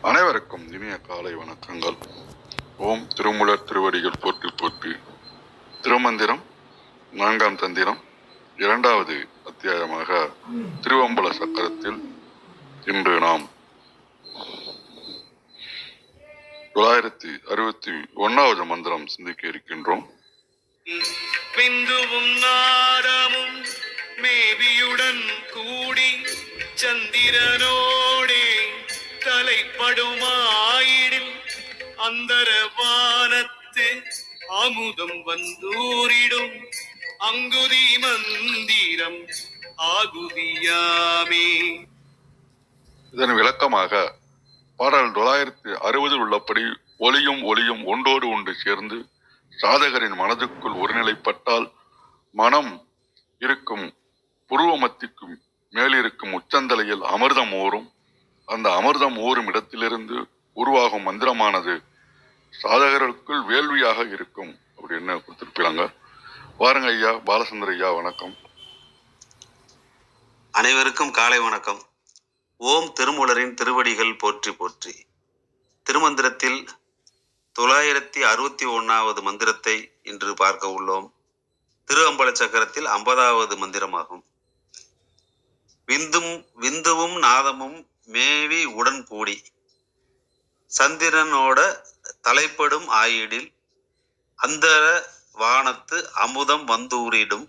அனைவருக்கும் இனிய காலை வணக்கங்கள். ஓம் திருமுலர் திருவடிகள் போற்றி போற்றி. திருமந்திரம் நான்காம் தந்திரம் இரண்டாவது அத்தியாயமாக திருவம்பல சக்கரத்தில் இன்று நாம் தொள்ளாயிரத்தி அறுபத்தி ஒன்னாவது மந்திரம் சிந்திக்க இருக்கின்றோம். பிந்துவும் மேவியுடன் கூடி சந்திரனோடே தலைப்படுமாயிடில் அந்தர வானத்து அமுதம் வந்தூரிடும் அங்குதி மந்திரம் ஆகுதியாமே. இதன் விளக்கமாக பாடல் தொள்ளாயிரத்தி அறுபதில் உள்ளபடி ஒளியும் ஒளியும் ஒன்றோடு ஒன்று சேர்ந்து சாதகரின் மனதுக்குள் ஒருநிலைப்பட்டால் மனம் இருக்கும் புருவமத்திக்கும் மேலிருக்கும் உச்சந்தலையில் அமிர்தம் ஓரும் அந்த அமிர்தம் ஓரும் இடத்திலிருந்து உருவாகும் மந்திரமானது சாதகர்களுக்குள் வேள்வியாக இருக்கும் அப்படின்னு கொடுத்துருப்பாங்க வாருங்க ஐயா பாலச்சந்திர ஐயா வணக்கம். அனைவருக்கும் காலை வணக்கம். ஓம் திருமூலரின் திருவடிகள் போற்றி போற்றி. திருமந்திரத்தில் தொள்ளாயிரத்தி அறுபத்தி ஒன்றாவது மந்திரத்தை இன்று பார்க்க உள்ளோம். திரு அம்பல சக்கரத்தில் ஐம்பதாவது மந்திரமாகும். விந்தும் விந்துவும் நாதமும் மேவி உடன் கூடி சந்திரனோட தலைப்படும் ஆயிடில் அந்த வானத்து அமுதம் வந்தூரிடும்.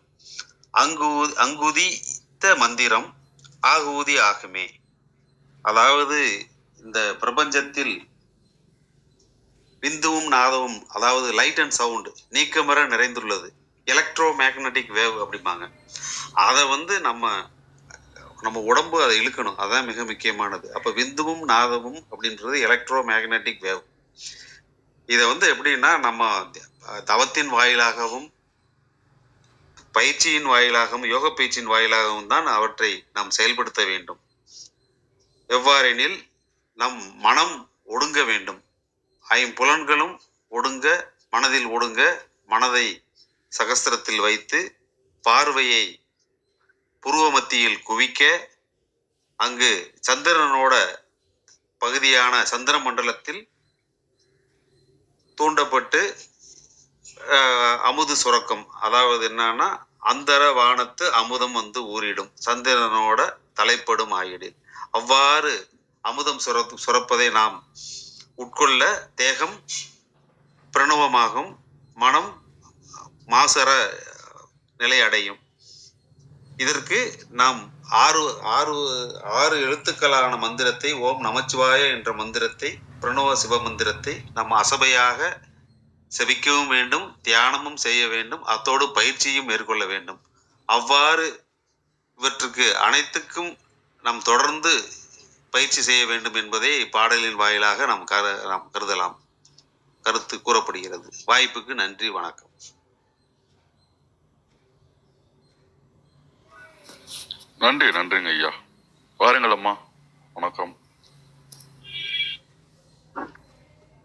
அங்கு அங்குதித்த மந்திரம் ஆகுதி ஆகுமே. அதாவது இந்த பிரபஞ்சத்தில் விந்துவும் நாதவும் அதாவது லைட் அண்ட் சவுண்டு நீக்கமர நிறைந்துள்ளது. எலக்ட்ரோ மேக்னட்டிக் வேவ் அப்படிம்பாங்க. அதை வந்து நம்ம நம்ம உடம்பு அதை இழுக்கணும். அதான் மிக முக்கியமானது. அப்போ விந்துவும் நாதமும் அப்படின்றது எலக்ட்ரோ மேக்னட்டிக் வேவ் இதை வந்து எப்படின்னா நம்ம தவத்தின் வாயிலாகவும் பயிற்சியின் வாயிலாகவும் யோக பயிற்சியின் வாயிலாகவும் தான் அவற்றை நாம் செயல்படுத்த வேண்டும். எவ்வாறெனில் நம் மனம் ஒடுங்க வேண்டும். ஐம்புலன்களும் ஒடுங்க மனதில் ஒடுங்க மனதை சகஸ்திரத்தில் வைத்து பார்வையை புருவ மத்தியில் குவிக்க அங்கு சந்திரனோட பகுதியான சந்திர மண்டலத்தில் தூண்டப்பட்டு அமுது சுரக்கும் அதாவது என்னன்னா அந்தர வானத்து அமுதம் வந்து ஊறிடும். சந்திரனோட தலைப்படும் ஆயிடு அவ்வாறு அமுதம் சுர சுரப்பதை நாம் உட்கொள்ள தேகம் பிரணவமாகும் மனம் மாசர நிலை அடையும். இதற்கு நாம் ஆறு ஆறு ஆறு எழுத்துக்களான மந்திரத்தை ஓம் நமச்சிவாய என்ற மந்திரத்தை பிரணவ சிவ மந்திரத்தை நாம் அசபையாக செபிக்கவும் வேண்டும் தியானமும் செய்ய வேண்டும் அத்தோடு பயிற்சியும் மேற்கொள்ள வேண்டும். அவ்வாறு இவற்றுக்கு அனைத்துக்கும் நாம் தொடர்ந்து பயிற்சி செய்ய வேண்டும் என்பதை பாடலின் வாயிலாக நாம் கரு நாம் கருதலாம். கருத்து கூறப்படுகிறது. வாய்ப்புக்கு நன்றி வணக்கம். நன்றி நன்றிங்க ஐயா. வாருங்கள் அம்மா. வணக்கம்.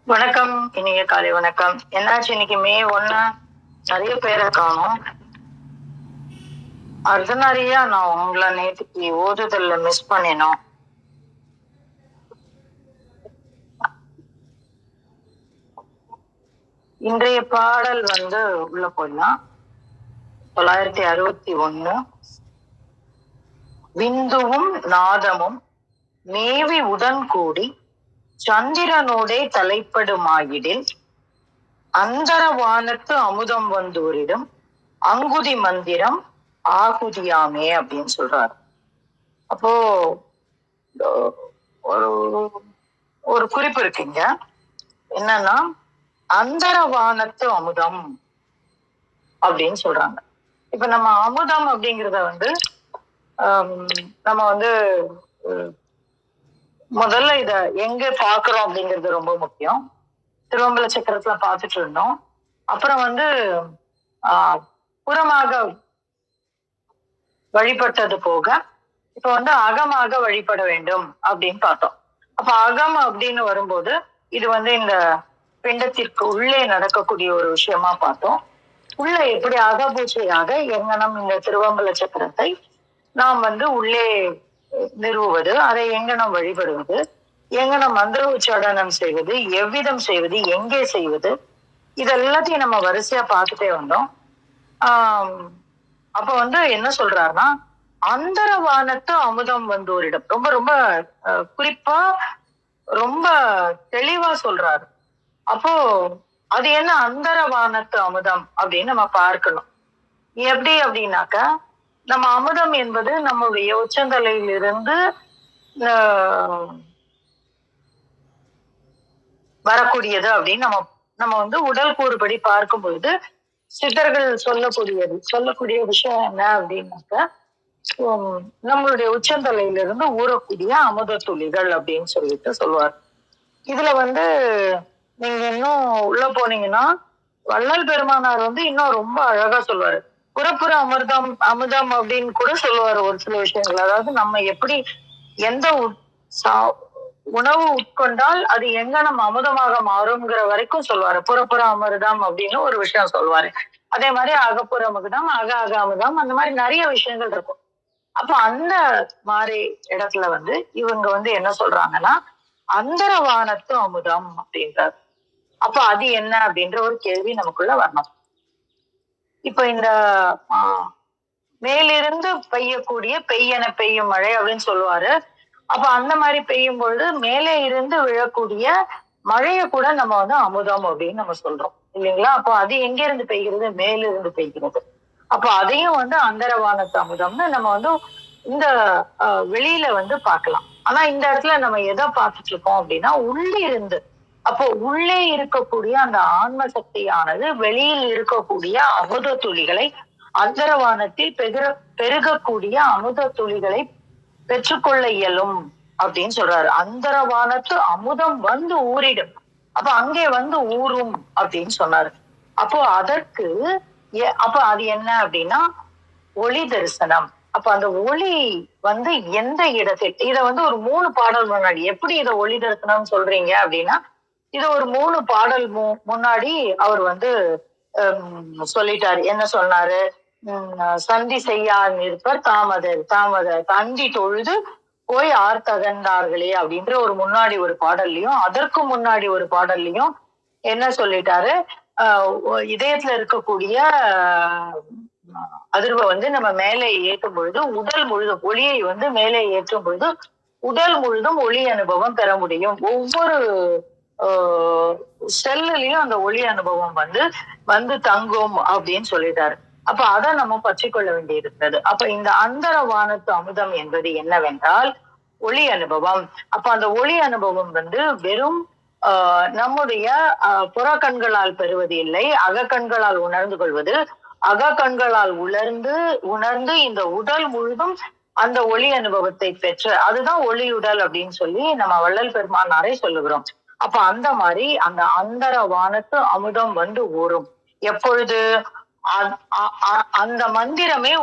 வணக்கம் இன்னைக்கு காலை வணக்கம். என்னாச்சு இன்னைக்கு மே ஒண்ணு? நிறைய பேரை காணும். அர்த்தநாரியா நான் உங்களை நேற்றுக்கு ஓதுதல்ல மிஸ் பண்ணினோம். இன்றைய பாடல் வந்து உள்ள போயிடலாம். தொள்ளாயிரத்தி அறுபத்தி ஒண்ணு. விந்துவும் நாதமும் மேவி உடன் கூடி சந்திரனோடே தலைப்படுமாயிடில் அந்தரவானத்து அமுதம் வந்தோரிடம் அங்குதி மந்திரம் ஆகுதியாமே அப்படின்னு சொல்றாரு. அப்போ ஒரு ஒரு குறிப்பு இருக்குங்க. என்னன்னா அந்தரவானத்து அமுதம் அப்படின்னு சொல்றாங்க. இப்ப நம்ம அமுதம் அப்படிங்கிறத வந்து நம்ம வந்து முதல்ல இத எங்க பாக்குறோம் அப்படிங்கிறது ரொம்ப முக்கியம். திருவம்பல சக்கரத்துல பார்த்துட்டு இருந்தோம். அப்புறம் வந்து ஆஹ் புறமாக வழிபட்டது போக இப்ப வந்து அகமாக வழிபட வேண்டும் அப்படின்னு பார்த்தோம். அப்ப அகம் அப்படின்னு வரும்போது இது வந்து இந்த பிண்டத்திற்கு உள்ளே நடக்கக்கூடிய ஒரு விஷயமா பார்த்தோம். உள்ள எப்படி அகபூஜையாக எங்கனம் இந்த திருவம்பல சக்கரத்தை நாம் வந்து உள்ளே நிறுவுவது அதை எங்கனம் வழிபடுவது எங்கனம் மந்திர உச்சாடனம் செய்வது எவ்விதம் செய்வது எங்கே செய்வது இது எல்லாத்தையும் நம்ம வரிசையா பார்த்துட்டே வந்தோம். ஆஹ் அப்ப வந்து என்ன சொல்றாருன்னா அந்தரவானத்து அமுதம் வந்தோரிடம் ரொம்ப ரொம்ப குறிப்பா ரொம்ப தெளிவா சொல்றாரு. அப்போ அது என்ன அந்தரவானத்து அமுதம் அப்படின்னு நம்ம பார்க்கணும். எப்படி அப்படின்னாக்கா நம்ம அமுதம் என்பது நம்முடைய உச்சந்தலையிலிருந்து வரக்கூடியது அப்படின்னு நம்ம நம்ம வந்து உடல் கூறுபடி பார்க்கும் பொழுது சித்தர்கள் சொல்லக்கூடியது சொல்லக்கூடிய விஷயம் என்ன அப்படின்னாக்கா நம்மளுடைய உச்சந்தலையிலிருந்து ஊறக்கூடிய அமுத துளிகள் அப்படின்னு சொல்லிட்டு சொல்லுவார் இதுல வந்து நீங்க இன்னும் உள்ள போனீங்கன்னா வள்ளல் பெருமானார் வந்து இன்னும் ரொம்ப அழகா சொல்லுவாரு புறப்புற அமிர்தம் அமுதம் அப்படின்னு கூட சொல்லுவாரு ஒரு சில விஷயங்கள். அதாவது நம்ம எப்படி எந்த சா- உணவு உட்கொண்டால் அது எங்க நம்ம அமுதமாக மாறும்ங்கிற வரைக்கும் சொல்லுவாரு. புறப்புற அமிர்தம் அப்படின்னு ஒரு விஷயம் சொல்லுவாரு. அதே மாதிரி அகப்புற அமுதம் அக அக அமுதம் அந்த மாதிரி நிறைய விஷயங்கள் இருக்கும். அப்ப அந்த மாதிரி இடத்துல வந்து இவங்க வந்து என்ன சொல்றாங்கன்னா அந்தரவானத்து அமுதம் அப்படின்றார். அப்ப அது என்ன அப்படின்ற ஒரு கேள்வி நமக்குள்ள வரணும். இப்ப இந்த மேலிருந்து பெய்யக்கூடிய பெய்யன பெய்யும் மழை அப்படின்னு சொல்லுவாரு. அப்ப அந்த மாதிரி பெய்யும் பொழுது மேலே இருந்து விழக்கூடிய மழையை கூட நம்ம வந்து அமுதம் அப்படின்னு நம்ம சொல்றோம். இல்லைங்களா? அப்போ அது எங்க இருந்து பெய்கிறது? மேலிருந்து பெய்கிறது. அப்போ அதையும் வந்து அந்தரவானத்து அமுதம்னு நம்ம வந்து இந்த வெளியில வந்து பார்க்கலாம். ஆனா இந்த இடத்துல நம்ம எதை பார்த்துட்டு இருக்கோம் அப்படின்னா உள்ளிருந்து அப்போ உள்ளே இருக்கக்கூடிய அந்த ஆன்ம சக்தியானது வெளியில் இருக்கக்கூடிய அமுத துளிகளை அந்தரவானத்தில் பெருக பெருகக்கூடிய அமுத துளிகளை பெற்றுக்கொள்ள இயலும் அப்படின்னு சொல்றாரு. அந்தரவானத்து அமுதம் வந்து ஊறிடும். அப்ப அங்கே வந்து ஊறும் அப்படின்னு சொன்னாரு. அப்போ அதற்கு அப்ப அது என்ன அப்படின்னா ஒளி தரிசனம். அப்ப அந்த ஒளி வந்து எந்த இடத்தில் இத வந்து ஒரு மூணு பாடல் முன்னாடி எப்படி இத ஒளி தரிசனம் சொல்றீங்க அப்படின்னா இது ஒரு மூணு பாடல் மு- முன்னாடி அவர் வந்து சொல்லிட்டாரு. என்ன சொன்னாரு? உம், சந்தி செய்யார் நிற்பர் தாமதர் தாமதர். தந்தி தொழுது போய் ஆர்த்தகந்தார்களே அப்படின்ற ஒரு முன்னாடி ஒரு பாடல்லையும் அதற்கு முன்னாடி ஒரு பாடல்லையும் என்ன சொல்லிட்டாரு? ஆஹ் இதயத்துல இருக்கக்கூடிய அதிர்வை வந்து நம்ம மேலே ஏற்றும் பொழுது உடல் முழுதும் ஒளியை வந்து மேலே ஏற்றும் பொழுது உடல் முழுதும் ஒளி அனுபவம் பெற முடியும். ஒவ்வொரு செல்லுலயும் அந்த ஒளி அனுபவம் வந்து வந்து தங்கும் அப்படின்னு சொல்லிட்டாரு. அப்ப அதை நம்ம பற்றிக்கொள்ள வேண்டியிருக்கிறது அப்ப இந்த அந்தர வானத்து அமுதம் என்பது என்னவென்றால் ஒளி அனுபவம். அப்ப அந்த ஒளி அனுபவம் வந்து வெறும் ஆஹ் நம்முடைய புற புறக்கண்களால் பெறுவது இல்லை அகக்கண்களால் உணர்ந்து கொள்வது. அகக்கண்களால் உணர்ந்து உணர்ந்து இந்த உடல் முழுதும் அந்த ஒளி அனுபவத்தை பெற்று அதுதான் ஒளியுடல் அப்படின்னு சொல்லி நம்ம வள்ளல் பெருமானாரை சொல்லுகிறோம். அப்ப அந்த மாதிரி அந்த அந்தர வானத்து அமுதம் வந்து ஊறும். எப்பொழுது? அந்த மந்திரமே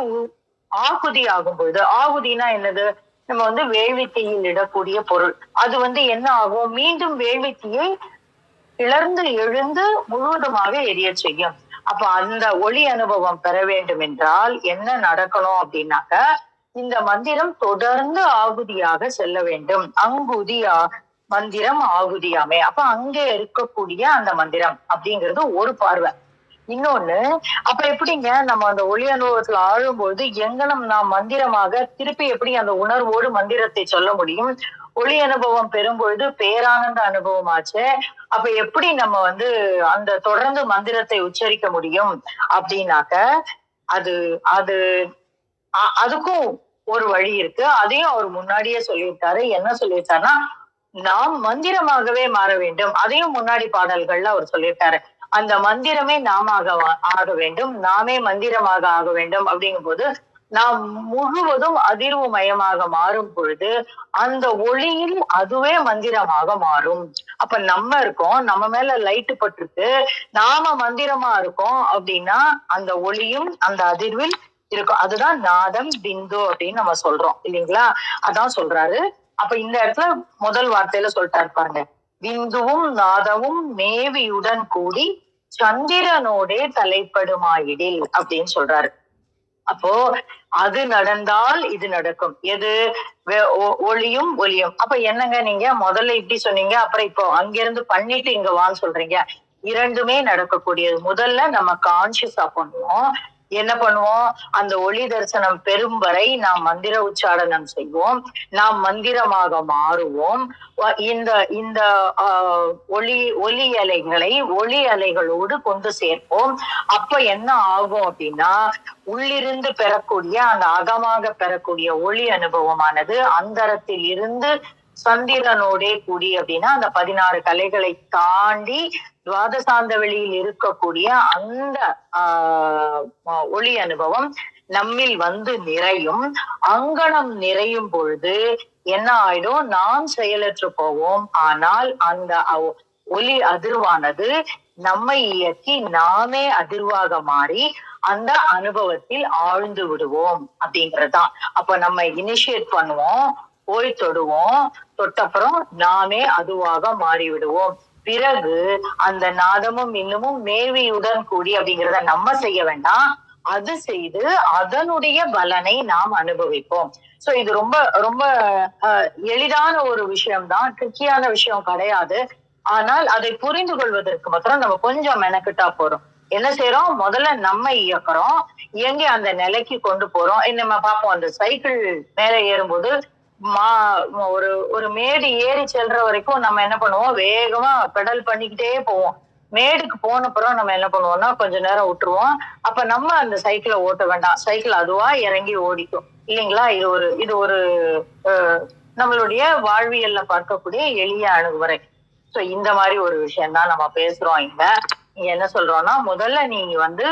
ஆகுதி ஆகும் பொழுது ஆகுதினா என்னது? நம்ம வந்து வேள்வித்தீயில் இடக்கூடிய பொருள். அது வந்து என்ன ஆகும்? மீண்டும் வேள்வித்தியை கிளர்ந்து எழுந்து முழுவதுமாக எரிய செய்யும். அப்ப அந்த ஒளி அனுபவம் பெற வேண்டும் என்றால் என்ன நடக்கணும் அப்படின்னாக்க இந்த மந்திரம் தொடர்ந்து ஆகுதியாக செல்ல வேண்டும். அங்குதியா மந்திரம் ஆகுதியாமே அப்ப அங்கே இருக்கக்கூடிய அந்த மந்திரம் அப்படிங்கிறது ஒரு பார்வை. இன்னொன்னு அப்ப எப்படிங்க நம்ம அந்த ஒளி அனுபவத்துல ஆழும்போது எங்கனம் நாம் மந்திரமாக திருப்பி எப்படி அந்த உணர்வோடு மந்திரத்தை சொல்ல முடியும்? ஒளி அனுபவம் பெறும்பொழுது பேரானந்த அனுபவம் ஆச்சு. அப்ப எப்படி நம்ம வந்து அந்த தொடர்ந்து மந்திரத்தை உச்சரிக்க முடியும் அப்படின்னாக்க அது அது அதுக்கும் ஒரு வழி இருக்கு. அதையும் அவர் முன்னாடியே சொல்லியிருக்காரு. என்ன சொல்லியிருக்காருன்னா நாம் மந்திரமாகவே மாற வேண்டும். அதையும் முன்னாடி பாடல்கள்ல அவர் சொல்லியிருக்காரு. அந்த மந்திரமே நாம ஆக வேண்டும். நாமே மந்திரமாக ஆக வேண்டும் அப்படிங்கும் போது நாம் முழுவதும் அதிர்வு மயமாக மாறும் பொழுது அந்த ஒளியில் அதுவே மந்திரமாக மாறும். அப்ப நம்ம இருக்கோம். நம்ம மேல லைட்டு பட்டிருக்கு. நாம மந்திரமா இருக்கோம் அப்படின்னா அந்த ஒளியும் அந்த அதிர்வில் இருக்கும். அதுதான் நாதம் பிந்து அப்படின்னு நம்ம சொல்றோம். இல்லைங்களா? அதான் சொல்றாரு. அப்ப இந்த இடத்துல முதல் வார்த்தையில சொல்லிட்டாரு பாருங்க பிந்துவும் நாதமும் மேவியுடன் கூடி சந்திரனோடே தலைப்படுமாயிடில் அப்படின்னு சொல்றாரு. அப்போ அது நடந்தால் இது நடக்கும். எது? ஒளியும் ஒளியும். அப்ப என்னங்க நீங்க? முதல்ல இப்படி சொன்னீங்க அப்புறம் இப்போ அங்கிருந்து பண்ணிட்டு இங்க வான்னு சொல்றீங்க. இரண்டுமே நடக்கக்கூடியது. முதல்ல நம்ம கான்சியஸா பண்ணுவோம் என்ன பண்ணுவோம்? அந்த ஒளி தரிசனம் பெறும் வரை நாம் மந்திர உச்சாரணம் செய்வோம். நாம் மந்திரமாக மாறுவோம். இந்த இந்த ஒளி ஒளி ஒலி அலைகளை ஒளி அலைகளோடு கொண்டு சேர்ப்போம். அப்ப என்ன ஆகும் அப்படின்னா உள்ளிருந்து பெறக்கூடிய அந்த அகமாக பெறக்கூடிய ஒளி அனுபவமானது அந்தரத்தில் இருந்து சந்திரனோடே கூடி அப்படின்னா அந்த பதினாறு கலைகளை தாண்டி துவாதசாந்த வெளியில் இருக்கக்கூடிய அந்த ஆஹ் ஒளி அனுபவம் நம்மில் வந்து நிறையும். அங்கனம் நிறையும் பொழுது என்ன ஆயிடும்? நாம் செயலற்று போவோம். ஆனால் அந்த ஒலி அதிர்வானது நம்மை இயக்கி நாமே அதிர்வாக மாறி அந்த அனுபவத்தில் ஆழ்ந்து விடுவோம் அப்படிங்கறதுதான். அப்ப நம்ம இனிஷியேட் பண்ணுவோம் போய் தொடுவோம் தொட்டப்புறம் நாமே அதுவாக மாறி விடுவோம் பிறகு அந்த நாதமும் இன்னமும் மேவியுடன் கூடி அப்படிங்கிறத நம்ம செய்ய வேண்டாம். அது செய்து அதனுடைய பலனை நாம் அனுபவிப்போம். சோ இது ரொம்ப ரொம்ப எளிதான ஒரு விஷயம்தான். ட்ரிக்கியான விஷயம் கிடையாது. ஆனால் அதை புரிந்து கொள்வதற்கு மாத்திரம் நம்ம கொஞ்சம் மெனக்கிட்டா போறோம். என்ன செய்யறோம் முதல்ல நம்ம இயக்குறோம். எங்க அந்த நிலைக்கு கொண்டு போறோம். நம்ம பார்ப்போம் அந்த சைக்கிள் மேல ஏறும்போது மா ஒரு ஒரு மேடு ஏறி செல்ற வரைக்கும் நம்ம என்ன பண்ணுவோம்? வேகமா பெடல் பண்ணிக்கிட்டே போவோம். மேடுக்கு போன அப்புறம் நம்ம என்ன பண்ணுவோம்னா கொஞ்ச நேரம் விட்டுருவோம். அப்ப நம்ம அந்த சைக்கிளை ஓட்ட வேண்டாம். சைக்கிள் அதுவா இறங்கி ஓடிக்கும். இல்லைங்களா? இது ஒரு இது ஒரு நம்மளுடைய வாழ்வியல்ல பார்க்கக்கூடிய எளிய அணுகுமுறை. சோ இந்த மாதிரி ஒரு விஷயம் தான் நம்ம பேசுறோம் இங்க. இங்க என்ன சொல்றோம்னா முதல்ல நீங்க வந்து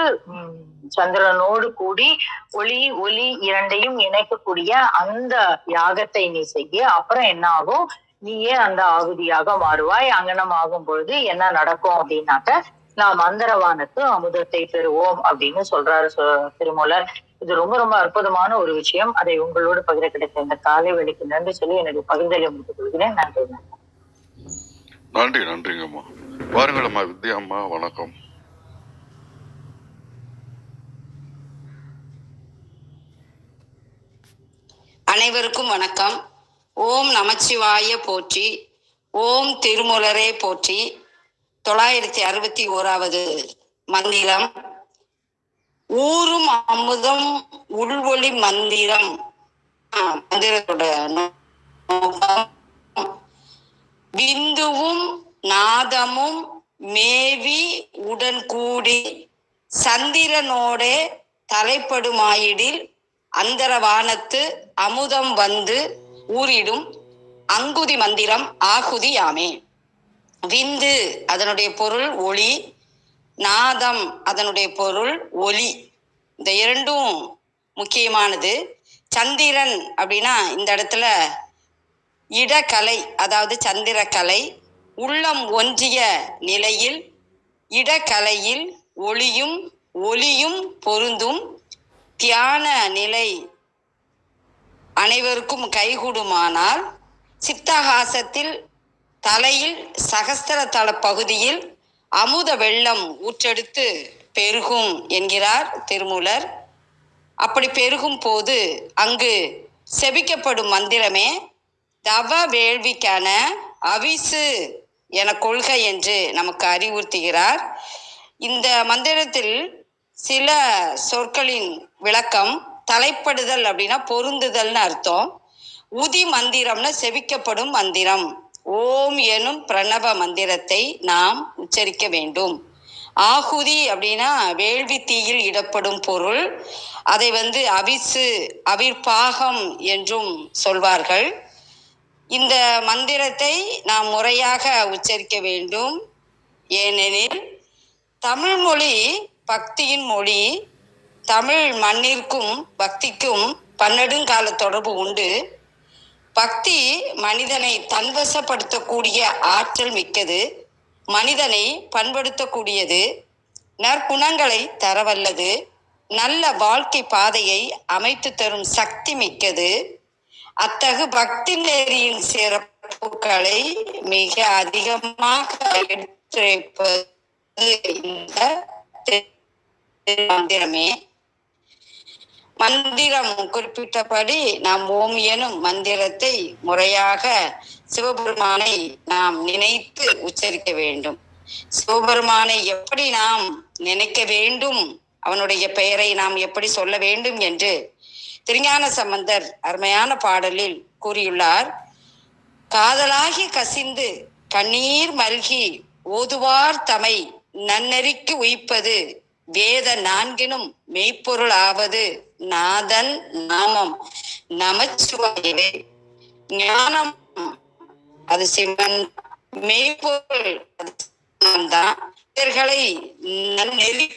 சந்திரனோடு கூடி ஒளி ஒளி இரண்டையும் இணைக்கக்கூடிய அந்த யாகத்தை நீ செய்ய. அப்புறம் என்ன ஆகும்? நீயே அந்த ஆகுதியாக மாறுவாய். அங்கனம் ஆகும் பொழுது என்ன நடக்கும் அப்படின்னாக்க நாம் மந்திரவானுக்கு அமுதத்தை பெறுவோம் அப்படின்னு சொல்றாரு திருமூலர். இது ரொம்ப ரொம்ப அற்புதமான ஒரு விஷயம். அதை உங்களோடு பகிர கிடைத்த இந்த காலை வழிக்கு நன்றி சொல்லி என்னுடைய பகிர்ந்தலை முடித்துக் கொள்கிறேன். நன்றி நன்றி. நன்றிங்கம்மா. வாருங்கள் வித்யாம்மா வணக்கம். அனைவருக்கும் வணக்கம். ஓம் நமச்சிவாய போற்றி. ஓம் திருமுலரே போற்றி. தொள்ளாயிரத்தி அறுபத்தி ஓராவது மந்திரம். ஊரும் அமுதம் உள்வொளி மந்திரம். மந்திரத்தோட விந்துவும் பிந்துவும் நாதமும் மேவி உடன் கூடி சந்திரனோட தலைப்படுமாயிடில் அந்தரவானத்து அமுதம் வந்து ஊறிடும் அங்குதி மந்திரம் ஆகுதி யாமே. விந்து அதனுடைய பொருள் ஒளி நாதம் அதனுடைய பொருள் ஒலி இந்த இரண்டும் முக்கியமானது. சந்திரன் அப்படின்னா இந்த இடத்துல இடக்கலை அதாவது சந்திரக்கலை உள்ளம் ஒன்றிய நிலையில் இடக்கலையில் ஒளியும் ஒளியும் பொருந்தும் தியான நிலை அனைவருக்கும் கைகூடுமானால் சித்தஹாசத்தில் தலையில் சகஸ்திர தள பகுதியில் அமுத வெள்ளம் ஊற்றெடுத்து பெருகும் என்கிறார் திருமூலர். அப்படி பெருகும் போது அங்கு செபிக்கப்படும் மந்திரமே தவ வேள்விக்கான அவிசு என கொள்கை என்று நமக்கு அறிவுறுத்துகிறார். இந்த மந்திரத்தில் சில சொற்களின் விளக்கம் தலைப்படுதல் அப்படின்னா பொருந்துதல்னு அர்த்தம். உதி மந்திரம்னு செவிக்கப்படும் மந்திரம். ஓம் எனும் பிரணவ மந்திரத்தை நாம் உச்சரிக்க வேண்டும். ஆகுதி அப்படின்னா வேள்வி தீயில் இடப்படும் பொருள். அதை வந்து அவிசு அவிர்பாகம் என்றும் சொல்வார்கள். இந்த மந்திரத்தை நாம் முறையாக உச்சரிக்க வேண்டும். ஏனெனில் தமிழ் மொழி பக்தியின் மொழி. தமிழ் மண்ணிற்கும் பக்திக்கும் பன்னெடுங்கால தொடர்பு உண்டு. பக்தி மனிதனை தன்வசப்படுத்தக்கூடிய ஆற்றல் மிக்கது. மனிதனை பண்படுத்தக்கூடியது. நற்குணங்களை தரவல்லது. நல்ல வாழ்க்கை பாதையை அமைத்து தரும் சக்தி மிக்கது. அத்தகு பக்தி நெறியின் சிறப்புகளை மிக அதிகமாக எடுத்துரைப்பது இந்த மந்திரமே மந்திரம் குறிப்பிட்டபடி நாம் ஓம் எனும் மந்திரத்தை முறையாக சிவபெருமானை நாம் நினைத்து உச்சரிக்க வேண்டும். சிவபெருமானை எப்படி நாம் நினைக்க வேண்டும்? அவனுடைய பெயரை நாம் எப்படி சொல்ல வேண்டும் என்று திருஞான சம்பந்தர் அருமையான பாடலில் கூறியுள்ளார். காதலாகி கசிந்து கண்ணீர் மல்கி ஓதுவார் தமை நன்னெறிக்கு உய்ப்பது வேத நான்கினும் மெய்ப்பொருள் ஆவது நாதன் நாமம் நமச்சிவாயவே. ஞானம் அது சிவன் மெய்ப்பொருள் தான் நெறி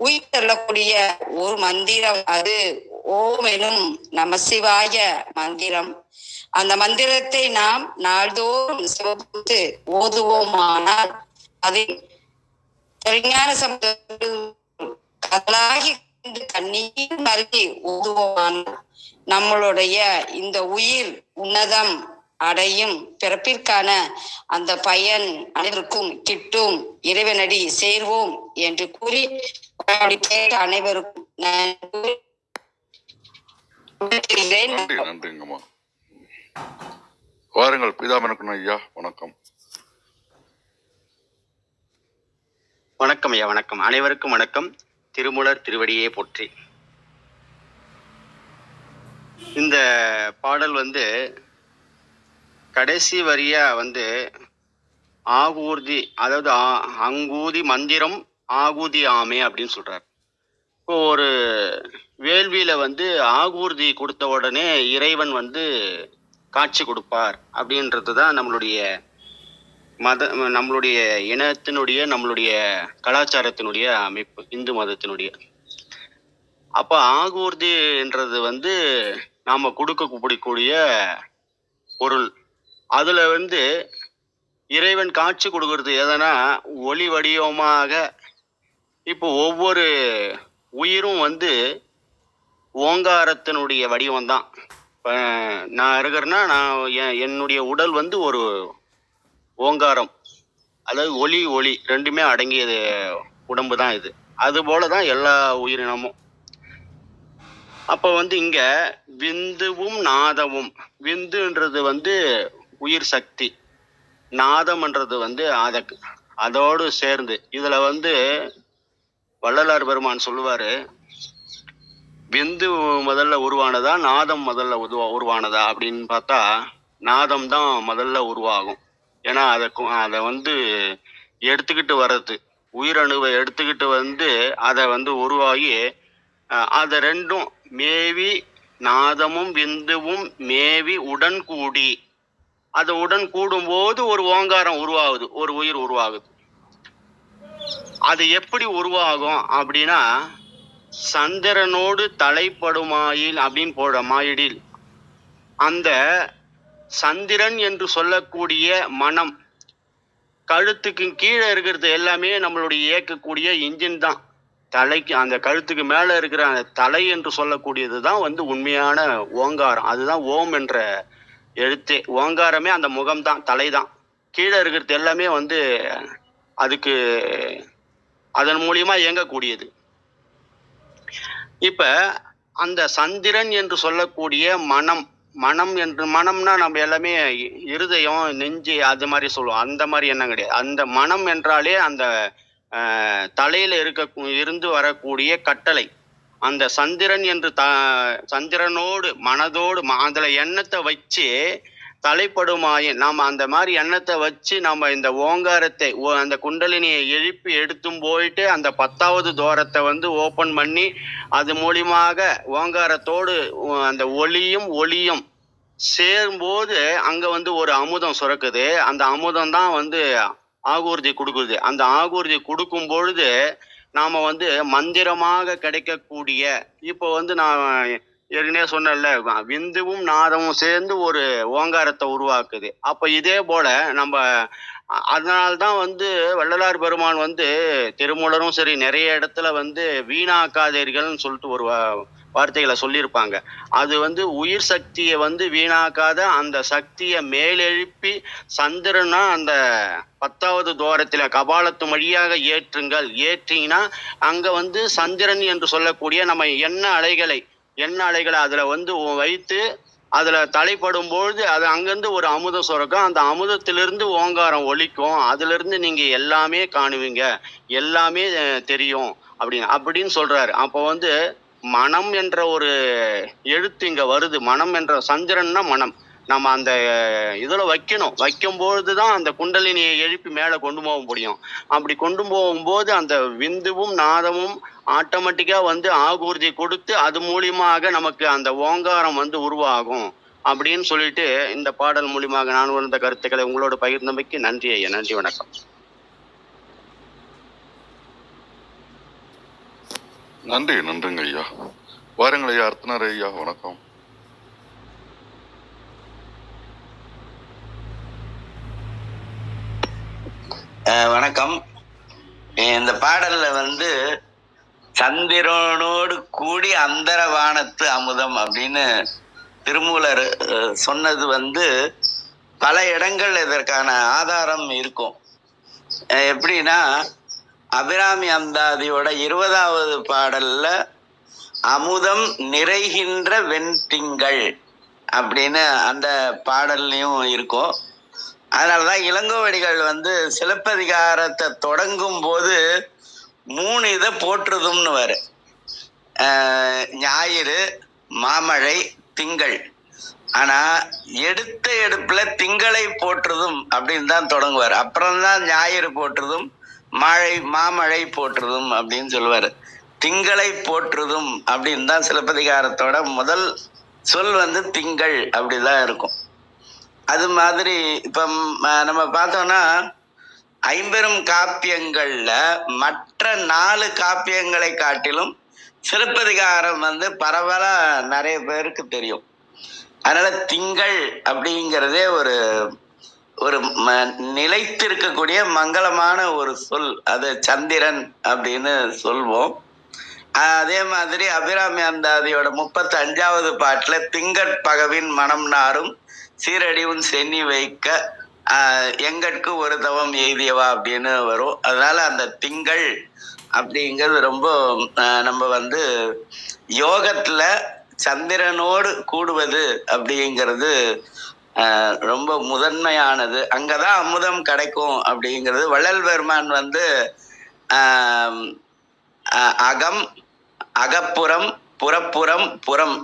உயிர்த்தள்ளக்கூடிய உயிர் ஒரு மந்திரம் அது. ஓம் எனும் நமசிவாய மந்திரம். அந்த மந்திரத்தை நாம் நாள்தோறும் சிவபுத்து ஓதுவோமானால் அதில் திருஞான சம்பந்தர் கதலாகி கண்ணீர் மருகி ஓதுவோமான நம்மளுடைய இந்த உயிர் உன்னதம் அடையும் பிறப்பிற்கான அந்த பயன் அனைவருக்கும் கிட்டும். இறைவனடி சேர்வோம் என்று கூறி அனைவருக்கும் நன்றி. நன்றிங்கம்மா. வாருங்கள் பிதாமனுக்கு ஐயா வணக்கம். வணக்கம் ஐயா வணக்கம். அனைவருக்கும் வணக்கம். திருமுலர் திருவடியே போற்றி. இந்த பாடல் வந்து கடைசி வரியா வந்து ஆகூர்தி அதாவது ஆ- அங்கூதி மந்திரம் ஆகூதி ஆமே அப்படின்னு சொல்றார். இப்போ ஒரு வேள்வியில வந்து ஆகூர்தி கொடுத்த உடனே இறைவன் வந்து காட்சி கொடுப்பார் அப்படின்றது தான் நம்மளுடைய மத நம்மளுடைய இனத்தினுடைய நம்மளுடைய கலாச்சாரத்தினுடைய அமைப்பு இந்து மதத்தினுடைய. அப்போ ஆகூர்தின்றது வந்து நாம் கொடுக்கக்கூடிய பொருள். அதில் வந்து இறைவன் காட்சி கொடுக்கறது எதனா ஒளி வடிவமாக இப்போ ஒவ்வொரு உயிரும் வந்து ஓங்காரத்தினுடைய வடிவம்தான். இப்போ நான் இருக்கிறேன்னா நான் என் என்னுடைய உடல் வந்து ஒரு ஓங்காரம் அதாவது ஒளி ஒளி ரெண்டுமே அடங்கியது உடம்பு தான் இது. அது போல தான் எல்லா உயிரினமும். அப்போ வந்து இங்கே விந்துவும் நாதமும். விந்துன்றது வந்து உயிர் சக்தி. நாதம்ன்றது வந்து அத அதோடு சேர்ந்து இதில் வந்து வள்ளலார் பெருமான் சொல்லுவார் விந்து முதல்ல உருவானதா நாதம் முதல்ல உருவா உருவானதா அப்படின்னு பார்த்தா நாதம் தான் முதல்ல உருவாகும். ஏன்னா அதை அதை வந்து எடுத்துக்கிட்டு வர்றது உயிரணுவை எடுத்துக்கிட்டு வந்து அதை வந்து உருவாகி அதை ரெண்டும் மேவி நாதமும் விந்துவும் மேவி உடன் கூடி அது உடன் கூடும்போது ஒரு ஓங்காரம் உருவாகுது ஒரு உயிர் உருவாகுது. அது எப்படி உருவாகும் அப்படின்னா சந்திரனோடு தலைப்படுமாயில் அப்படின்னு போடுற மாயிடில் அந்த சந்திரன் என்று சொல்லக்கூடிய மனம். கழுத்துக்கு கீழே இருக்கிறது எல்லாமே நம்மளுடைய இயக்கக்கூடிய இன்ஜின் தான். தலைக்கு அந்த கழுத்துக்கு மேலே இருக்கிற அந்த தலை என்று சொல்லக்கூடியது தான் வந்து உண்மையான ஓங்காரம். அதுதான் ஓம் என்ற எழுத்தே. ஓங்காரமே அந்த முகம்தான் தலை தான். கீழே இருக்கிறது எல்லாமே வந்து அதுக்கு அதன் மூலியமா இயங்கக்கூடியது. இப்போ அந்த சந்திரன் என்று சொல்லக்கூடிய மனம் மனம் என்று மனம்னா நம்ம எல்லாமே இருதயம் நெஞ்சு அது மாதிரி சொல்லுவோம். அந்த மாதிரி எண்ணம் கிடையாது. அந்த மனம் என்றாலே அந்த தலையில இருக்க இருந்து வரக்கூடிய கட்டளை. அந்த சந்திரன் என்று த சந்திரனோடு மனதோடு ம- அதுல எண்ணத்தை வச்சு தலைப்படுமாயின் நாம் அந்த மாதிரி எண்ணத்தை வச்சு நம்ம இந்த ஓங்காரத்தை ஓ- அந்த குண்டலினியை எழுப்பி எடுத்தும் போயிட்டு அந்த பத்தாவது தோரத்தை வந்து ஓபன் பண்ணி அது மூலியமாக ஓங்காரத்தோடு அந்த ஒளியும் ஒளியும் சேரும்போது அங்க வந்து ஒரு அமுதம் சுரக்குது. அந்த அமுதம் தான் வந்து ஆகூர்தி கொடுக்குது. அந்த ஆகூர்தி கொடுக்கும் பொழுது நாம வந்து மந்திரமாக கிடைக்கக்கூடிய இப்போ வந்து நான் ஏற்கனவே சொன்னேன்ல விந்துவும் நாதமும் சேர்ந்து ஒரு ஓங்காரத்தை உருவாக்குது. அப்ப இதே போல நம்ம அதனால்தான் வந்து வள்ளலார் பெருமான் வந்து திருமூலரும் சரி நிறைய இடத்துல வந்து வீணாக்காதீர்கள்னு சொல்லிட்டு ஒரு வ- வார்த்தைகளை சொல்லியிருப்பாங்க. அது வந்து உயிர் சக்தியை வந்து வீணாக்காத அந்த சக்தியை மேலெழுப்பி சந்திரனா அந்த பத்தாவது தோரத்தில் கபாலத்து வழியாக ஏற்றுங்கள். ஏற்றிங்கன்னா அங்கே வந்து சந்திரன் என்று சொல்லக்கூடிய நம்ம என்ன அலைகளை எண்ண அலைகளை அதில் வந்து வைத்து அதில் தலைப்படும் பொழுது அது அங்கேருந்து ஒரு அமுதம் சுரக்கும். அந்த அமுதத்திலிருந்து ஓங்காரம் ஒலிக்கும். அதிலிருந்து நீங்கள் எல்லாமே காணுவீங்க. எல்லாமே தெரியும் அப்படின்னு அப்படின்னு சொல்கிறாரு அப்போ வந்து மனம் என்ற ஒரு எழுத்து இங்கே வருது. மனம் என்ற சந்திரன்னா மனம். நம்ம அந்த இதில் வைக்கணும். வைக்கும்பொழுது தான் அந்த குண்டலினியை எழுப்பி மேலே கொண்டு போக முடியும். அப்படி கொண்டு போகும்போது அந்த விந்துவும் நாதமும் ஆட்டோமேட்டிக்காக வந்து ஆகூர்தி கொடுத்து அது மூலியமாக நமக்கு அந்த ஓங்காரம் வந்து உருவாகும். அப்படின்னு சொல்லிட்டு இந்த பாடல் மூலியமாக நான் உணர்ந்த கருத்துக்களை உங்களோட பகிர்ந்தமைக்கு நன்றி ஐயா. நன்றி வணக்கம். நன்றி நன்றிங்க ஐயா. வாருங்கள் ஐயா அர்த்தனர் ஐயா வணக்கம். வணக்கம். இந்த பாடல்ல வந்து சந்திரனோடு கூடி அந்தர வானத்து அமுதம் அப்படின்னு திருமூலர் சொன்னது வந்து பல இடங்கள் இதற்கான ஆதாரம் இருக்கும். எப்படின்னா அபிராமி அந்தாதியோட இருபதாவது பாடல்ல அமுதம் நிறைகின்ற வெண்திங்கள் அப்படின்னு அந்த பாடல்லையும் இருக்கும். அதனாலதான் இளங்கோவடிகள் வந்து சிலப்பதிகாரத்தை தொடங்கும் போது மூணு இதை போற்றுதும்னு வரு ஞாயிறு மாமழை திங்கள். ஆனா எடுத்த எடுப்புல திங்களை போற்றுதும் அப்படின்னு தான் தொடங்குவார். அப்புறம்தான் ஞாயிறு போற்றுதும் மழை மாமழை போற்றுதும் அப்படின்னு சொல்லுவார். திங்களை போற்றுதும் அப்படின்னு தான் சிலப்பதிகாரத்தோட முதல் சொல் வந்து திங்கள் அப்படிதான் இருக்கும். அது மாதிரி இப்போ நம்ம பார்த்தோம்னா ஐம்பெரும் காப்பியங்களில் மற்ற நாலு காப்பியங்களை காட்டிலும் சிலப்பதிகாரம் வந்து பரவலாக நிறைய பேருக்கு தெரியும். அதனால திங்கள் அப்படிங்கிறதே ஒரு ஒரு ம- நிலைத்திருக்கக்கூடிய மங்களமான ஒரு சொல். அது சந்திரன் அப்படின்னு சொல்வோம். அதே மாதிரி அபிராமி அந்தாதியோட முப்பத்தி அஞ்சாவது திங்கட் பகவின் மனம் நாரும் சீரடிவும் சென்னி வைக்க எங்கட்கு ஒரு தவம் எய்தியவா அப்படின்னு வரும். அதனால அந்த திங்கள் அப்படிங்கிறது ரொம்ப நம்ம வந்து யோகத்துல சந்திரனோடு கூடுவது அப்படிங்கிறது ரொம்ப முதன்மையானது. அங்கதான் அமுதம் கிடைக்கும் அப்படிங்கிறது. வள்ளல் பெருமான் வந்து அகம் அகப்புறம் புறப்புறம் புறம்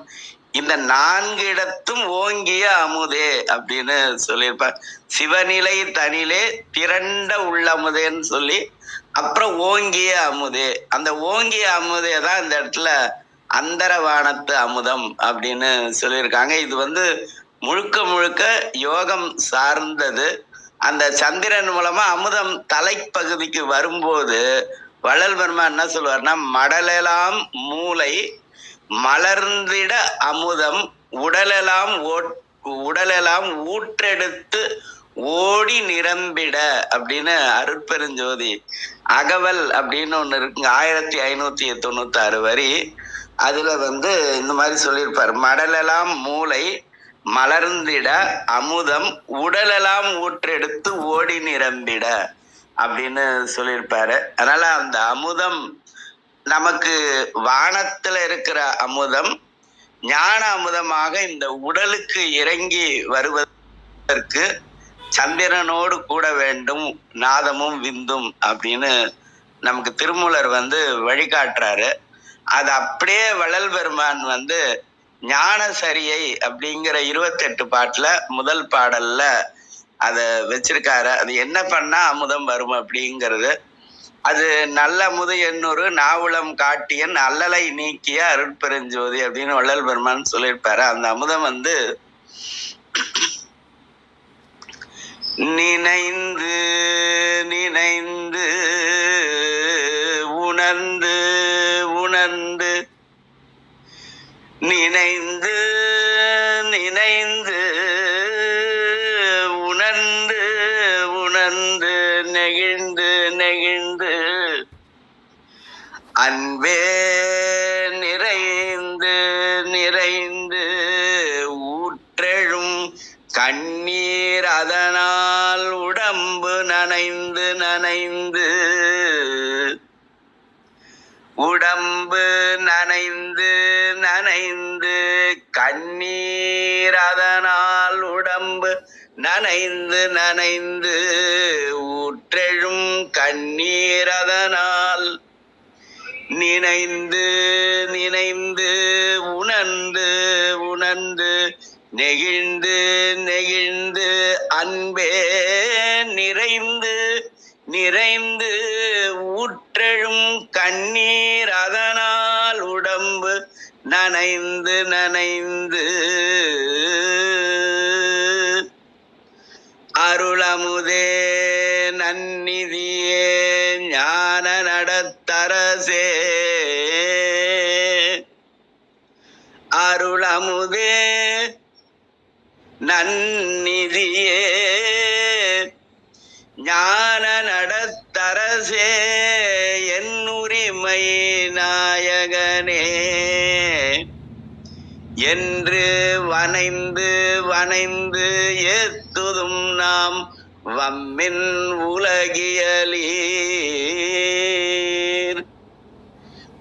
இந்த நான்கு இடத்தும் ஓங்கிய அமுதே அப்படின்னு சொல்லியிருப்பார். சிவநிலை தனிலே திரண்ட உள்ளமுதேன்னு சொல்லி அப்புறம் ஓங்கிய அமுதே. அந்த ஓங்கிய அமுதே தான் இந்த இடத்துல அந்தரவானத்து அமுதம் அப்படின்னு சொல்லியிருக்காங்க. இது வந்து முழுக்க முழுக்க யோகம் சார்ந்தது. அந்த சந்திரன் மூலமா அமுதம் தலைப்பகுதிக்கு வரும்போது வள்ளல் பெருமா என்ன சொல்லுவார்னா மடலெல்லாம் மூளை மலர்ந்திட அமுதம் உடலெல்லாம் ஓட் உடலெல்லாம் ஊற்றெடுத்து ஓடி நிரம்பிட அப்படின்னு அருட்பெருஞ்சோதி அகவல் அப்படின்னு ஒண்ணு இருக்குங்க. ஆயிரத்தி ஐநூத்தி தொண்ணூத்தி ஆறு வரி. அதுல வந்து இந்த மாதிரி சொல்லியிருப்பார். மடலெல்லாம் மூளை மலர்ந்திட அமுதம் உடலெல்லாம் ஊற்றெடுத்து ஓடி நிரம்பிட அப்படின்னு சொல்லியிருப்பாரு. அதனால அந்த அமுதம் நமக்கு வானத்துல இருக்கிற அமுதம் ஞான அமுதமாக இந்த உடலுக்கு இறங்கி வருவதற்கு சந்திரனோடு கூட வேண்டும் நாதமும் விந்தும் அப்படின்னு நமக்கு திருமூலர் வந்து வழிகாட்டுறாரு. அது அப்படியே வள்ளல் பெருமான் வந்து ஞான சரியை அப்படிங்கிற இருபத்தெட்டு பாட்டுல முதல் பாடல்ல அதை வச்சிருக்காரு. அது என்ன பண்ணா அமுதம் வரும் அப்படிங்கிறது அது நல்ல முது எண்ணூறு நாவுளம் காட்டியன் அல்லலை நீக்கிய அருட்பெருஞ்சோதி அப்படின்னு வள்ளல் பெருமான் சொல்லியிருப்பாரு. அந்த அமுதம் வந்து நினைந்து நினைந்து உணர்ந்து உணர்ந்து நினைந்து நினைந்து நனைந்து உடம்பு நனைந்து நனைந்து கண்ணீர் அதனால் உடம்பு நனைந்து நனைந்து ஊற்றெழும் கண்ணீர் அதனால் நினைந்து நினைந்து உணர்ந்து உணர்ந்து நெகிழ்ந்து நெகிழ்ந்து அன்பே நிறைந்து நிறைந்து ஊற்றெழும் கண்ணீர் அதனால் உடம்பு நனைந்து நனைந்து. அருளமுதே நன்னிதியே ஞான நடத்தரசே. அருளமுதே நன்னிதியே ஞான நடத்தரசே என் உரிமை நாயகனே. என்று வனைந்து வனைந்து ஏத்துதும் நாம் வம்மின் உலகியலீர்.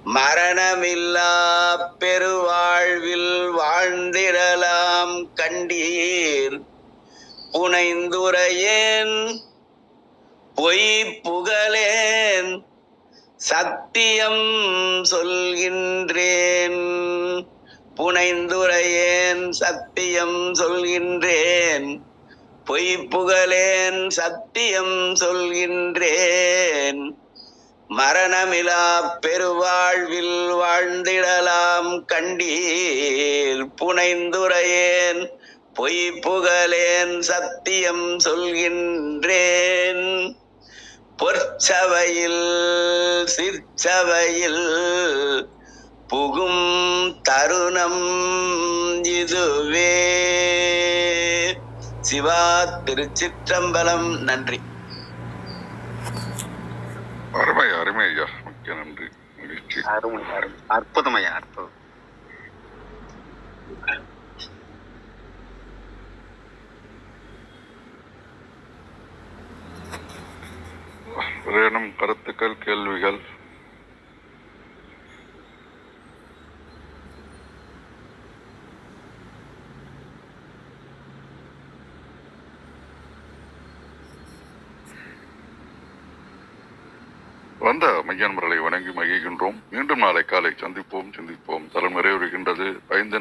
மரணமில்லா பெருவாழ்வில் வாழ்ந்திடலாம் கண்டீர். புனைந்துரையேன் பொய் புகழேன் சத்தியம் சொல்கின்றேன். புனைந்துரையேன் சத்தியம் சொல்கின்றேன். பொய் புகழேன் சத்தியம் சொல்கின்றேன். மரணமிலா பெருவாழ்வில் வாழ்ந்திடலாம் கண்டீர். புனைந்துரையேன் பொய் புகழேன் சத்தியம் சொல்கின்றேன். பொற்சபையில் சிற்சபையில் புகும் தருணம் இதுவே. சிவா திருச்சிற்றம்பலம். நன்றி. அருமை அருமை ஐயா. மிக்க நன்றி. அற்புதம் ஐயா அற்புதம். வேணும் கருத்துக்கள் கேள்விகள்? வந்த மையான்மர்களை வணங்கி மகிழ்கின்றோம். மீண்டும் நாளை காலை சந்திப்போம் சிந்திப்போம். தரம் நிறைவுறுகின்றது. ஐந்து